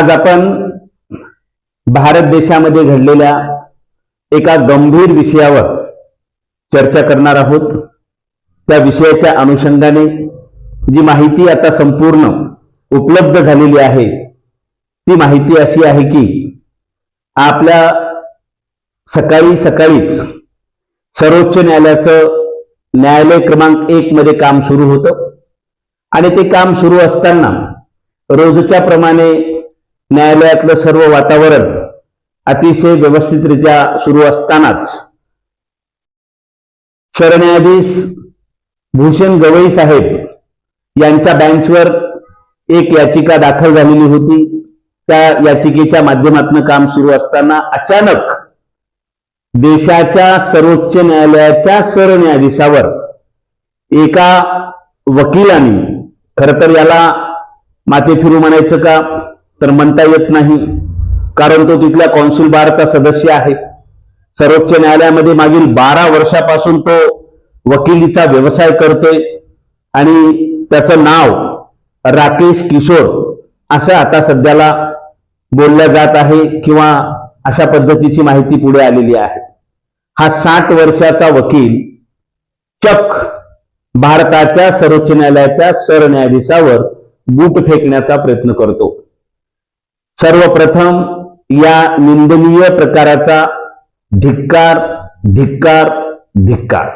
आज आपण भारत देशामध्ये घडलेल्या एका गंभीर विषयावर चर्चा करणार आहोत. त्या विषयाच्या अनुषंगाने जी माहिती आता संपूर्ण उपलब्ध झालेली आहे ती माहिती अशी आहे की आपल्या सकाळी सकाळीच सर्वोच्च न्यायालयाचं न्यायालय क्रमांक एक मध्ये काम सुरू होतं. आणि ते काम सुरू असताना रोजच्या प्रमाणे न्यायालयातलं सर्व वातावरण अतिशय व्यवस्थितरित्या सुरू असतानाच सरन्यायाधीश भूषण गवई साहेब यांच्या बेंचवर एक याचिका दाखल झालेली होती. त्या याचिकेच्या माध्यमातून काम सुरू असताना अचानक देशाच्या सर्वोच्च न्यायालयाच्या सरन्यायाधीशावर एका वकिलांनी खर तर याला माते फिरू म्हणायचं का? तर म्हणता येत नाही कारण तो तिथल्या कॉन्सुल बारचा सदस्य आहे. सर्वोच्च न्यायालयामध्ये मागील बारा वर्षापासून तो वकिलीचा व्यवसाय करतोय आणि त्याचं नाव राकेश किशोर असं आता सध्याला बोलल्या जात आहे किंवा अशा पद्धतीची माहिती पुढे आलेली आहे. हा साठ वर्षाचा वकील चक भारताच्या सर्वोच्च न्यायालयाच्या सरन्यायाधीशावर बूट फेकण्याचा प्रयत्न करतो. सर्वप्रथम या निंदनीय प्रकाराचा धिक्कार धिक्कार धिक्कार.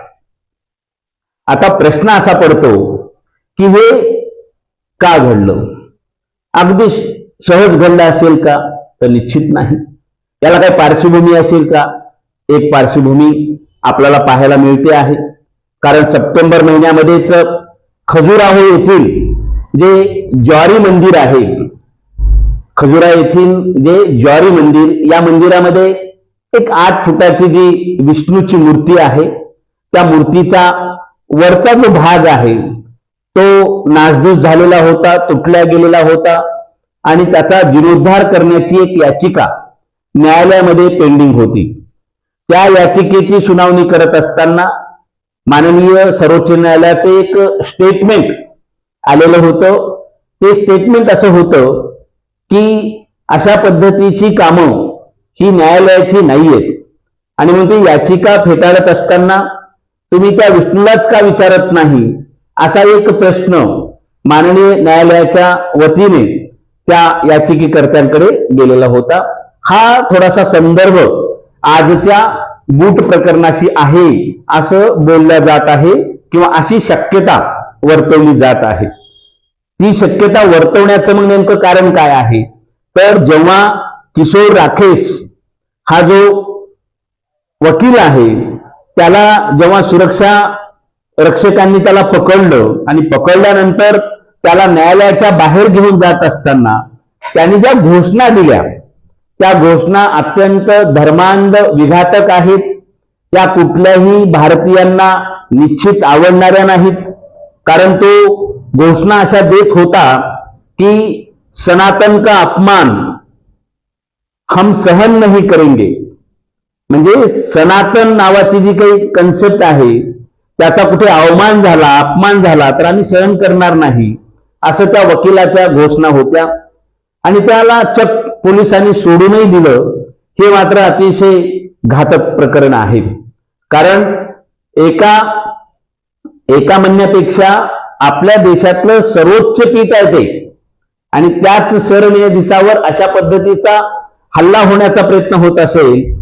आता प्रश्न असा पडतो की हे का घडलं? अगदी सहज घडलं असेल का? तर निश्चित नाही. याला काही पार्श्वभूमी असेल का? एक पार्श्वभूमी आपल्याला पाहायला मिळते आहे. कारण सप्टेंबर महिन्यामध्येच खजुराहो येथील जे ज्वारी मंदिर आहे खजुरा येथील जे ज्वारी मंदिर या मंदिरामध्ये एक आठ फुटाची जी विष्णूची मूर्ती आहे त्या मूर्तीचा वरचा जो भाग आहे तो नासधूस झालेला होता तुटल्या गेलेला होता आणि त्याचा जीर्णोद्धार करण्याची एक याचिका न्यायालयामध्ये पेंडिंग होती. त्या याचिकेची सुनावणी करत असताना माननीय सर्वोच्च न्यायालयाचं एक स्टेटमेंट आलेलं होतं. ते स्टेटमेंट असं होतं की अशा पद्धतीची कामं ही न्यायालयाची नाहीयेत. आणि मग ती याचिका फेटाळत असताना तुम्ही त्या विष्णूलाच का विचारत नाही? असा एक प्रश्न माननीय न्यायालयाच्या वतीने त्या याचिकेकर्त्यांकडे गेलेला होता. हा थोडासा संदर्भ आजच्या बूट प्रकरणाशी आहे असं बोलल्या जात आहे किंवा अशी शक्यता वर्तवली जात आहे. ती शक्यता वर्तवण्याचं मग नेमकं कारण काय आहे? तर जेव्हा किशोर राखेश हा जो वकील आहे त्याला जेव्हा सुरक्षा रक्षकांनी त्याला पकडलं आणि पकडल्यानंतर त्याला न्यायालयाच्या बाहेर घेऊन जात असताना त्यांनी ज्या घोषणा दिल्या त्या घोषणा अत्यंत धर्मांध विघातक आहेत. त्या कुठल्याही भारतीयांना निश्चित आवडणाऱ्या नाहीत. कारण तो घोषणा अशा देत होता की सनातन का अपमान हम सहन नाही करेंगे. म्हणजे सनातन नावाची जी काही कन्सेप्ट आहे त्याचा कुठे अवमान झाला अपमान झाला तर आम्ही सहन करणार नाही असं त्या वकिलाच्या घोषणा होत्या. आणि त्याला चक पोलिसांनी सोडूनही दिलं. हे मात्र अतिशय घातक प्रकरण आहे. कारण एका एका म्हणण्यापेक्षा आपल्या देशातलं सर्वोच्च पीठ आहे ते. आणि त्याच सरन्यायाधीशावर अशा पद्धतीचा हल्ला होण्याचा प्रयत्न होत असेल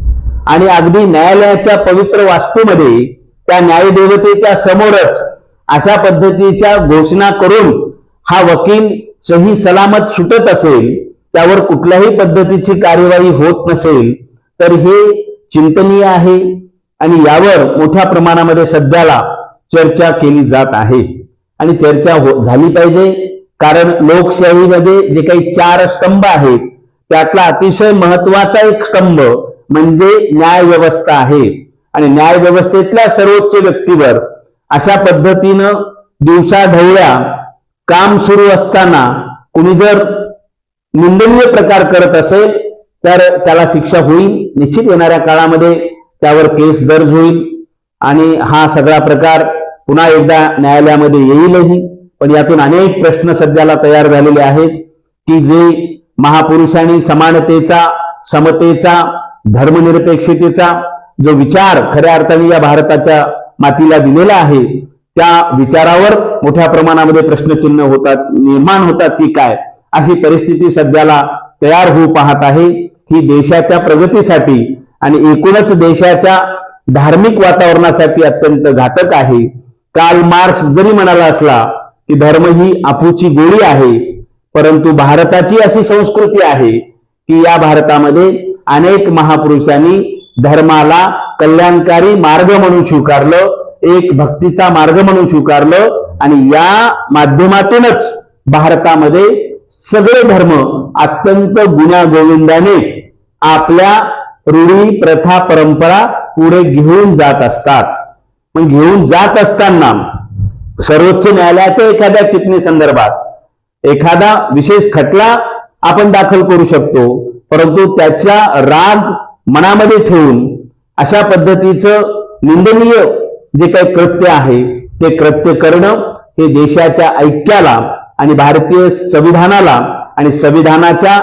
आणि अगदी न्यायालयाच्या पवित्र वास्तूमध्ये त्या न्यायदेवतेच्या समोरच अशा पद्धतीच्या घोषणा करून हा वकील सही सलामत सुटत असेल त्यावर कुठल्याही पद्धतीची कार्यवाही होत नसेल तर हे चिंतनीय आहे. आणि यावर मोठ्या प्रमाणामध्ये सध्याला चर्चा केली जात आहे. आणि चर्चा हो झाली पाहिजे. कारण लोकशाहीमध्ये जे काही चार स्तंभ आहेत त्यातला अतिशय महत्त्वाचा एक स्तंभ म्हणजे न्याय व्यवस्था आहे. आणि न्याय व्यवस्थेतल्या सर्वोच्च व्यक्तीवर अशा पद्धतीनं दिवसाढवळ्या काम सुरू असताना कुणी जर निंदनीय प्रकार करत असेल तर त्याला शिक्षा होईल. निश्चित येणाऱ्या काळामध्ये त्यावर केस दर्ज होईल. आणि हा सगळा प्रकार पुन्हा एकदा न्यायालयामध्ये येईलही पण यातून अनेक प्रश्न सध्याला तयार झालेले आहेत की जे महापुरुषांनी समानतेचा समतेचा धर्मनिरपेक्षतेचा जो विचार खऱ्या अर्थाने या भारताच्या मातीला दिलेला आहे त्या विचारावर मोठ्या प्रमाणामध्ये प्रश्नचिन्ह होतात निर्माण होतात की काय अशी परिस्थिती सध्याला तयार होऊ पाहत आहे. ही देशाच्या प्रगतीसाठी आणि एकूणच देशाच्या धार्मिक वातावरणासाठी अत्यंत घातक आहे. काल मार्क्स जरी म्हणाला असला की धर्म ही आपूची गोळी आहे परंतु भारताची अशी संस्कृती आहे की या भारतामध्ये अनेक महापुरुषांनी धर्माला कल्याणकारी मार्ग म्हणून स्वीकारलं एक भक्तीचा मार्ग म्हणून स्वीकारलं आणि या माध्यमातूनच भारतामध्ये सगळे धर्म अत्यंत गुण्या गोविंदाने आपल्या रूढी प्रथा परंपरा पुढे घेऊन जात असतात. मग घेऊन जात असताना सर्वोच्च न्यायालयाच्या एखाद्या टिप्पणी संदर्भात एखादा विशेष खटला आपण दाखल करू शकतो परंतु त्याच्या राग मनामध्ये ठेवून अशा पद्धतीचं निंदनीय जे काही कृत्य आहे ते कृत्य करणं हे देशाच्या ऐक्याला आणि भारतीय संविधानाला आणि संविधानाच्या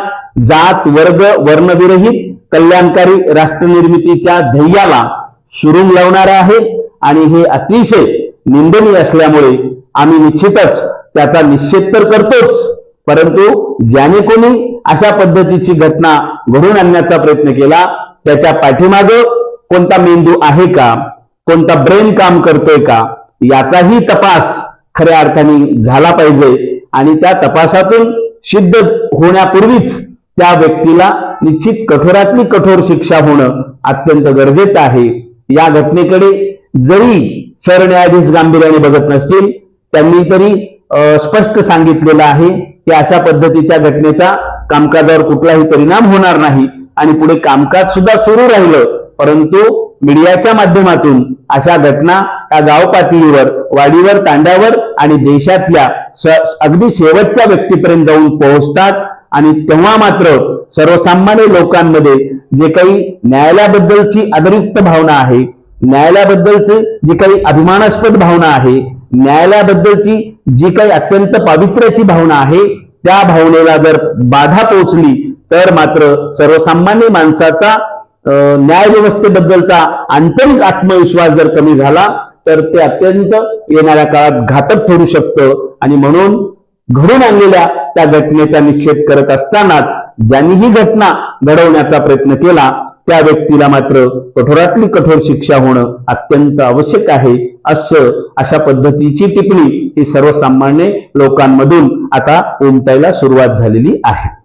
जात वर्ग वर्णविरहित कल्याणकारी राष्ट्रनिर्मितीच्या ध्येयाला सुरुंग लावणारे आहे. आणि हे अतिशय निंदनीय असल्यामुळे आम्ही निश्चितच त्याचा निषेध तर करतोच परंतु ज्याने कोणी अशा पद्धतीची घटना घडून आणण्याचा प्रयत्न केला त्याच्या पाठीमागं कोणता मेंदू आहे का कोणता ब्रेन काम करतोय का याचाही तपास खऱ्या अर्थाने झाला पाहिजे आणि त्या तपासातून सिद्ध होण्यापूर्वीच त्या व्यक्तीला निश्चित कठोरातली कठोर शिक्षा होणं अत्यंत गरजेचं आहे. या घटनेकडे जरी सरन्यायाधीश गांभीर्याने बघत नसतील त्यांनी तरी स्पष्ट सांगितलेलं आहे की अशा पद्धतीच्या घटनेचा कामकाजावर कुठलाही परिणाम होणार नाही आणि पुढे कामकाज सुद्धा सुरू राहिलं. परंतु मीडियाच्या माध्यमातून अशा घटना या गाव पातळीवर वाडीवर तांड्यावर आणि देशातल्या अगदी शेवटच्या व्यक्तीपर्यंत जाऊन पोहोचतात आणि तेव्हा मात्र सर्वसामान्य लोकांमध्ये जे काही न्यायालयाबद्दलची अतिरिक्त भावना आहे न्यायालयाबद्दलचे जी काही अभिमानास्पद भावना आहे न्यायालयाबद्दलची जी काही अत्यंत पावित्र्याची भावना आहे त्या भावनेला जर बाधा पोहोचली तर मात्र सर्वसामान्य माणसाचा अं, न्याय व्यवस्थेबद्दलचा आंतरिक आत्मविश्वास जर कमी झाला तर ते अत्यंत येणाऱ्या काळात घातक ठरू शकतं. आणि म्हणून घडून आणलेल्या त्या घटनेचा निषेध करत असतानाच ज्यांनी ही घटना घडवण्याचा प्रयत्न केला त्या व्यक्तीला मात्र कठोरातली कठोर शिक्षा होणं अत्यंत आवश्यक आहे असं अशा पद्धतीची टिप्पणी ही सर्वसामान्य लोकांमधून आता उमटायला सुरुवात झालेली आहे.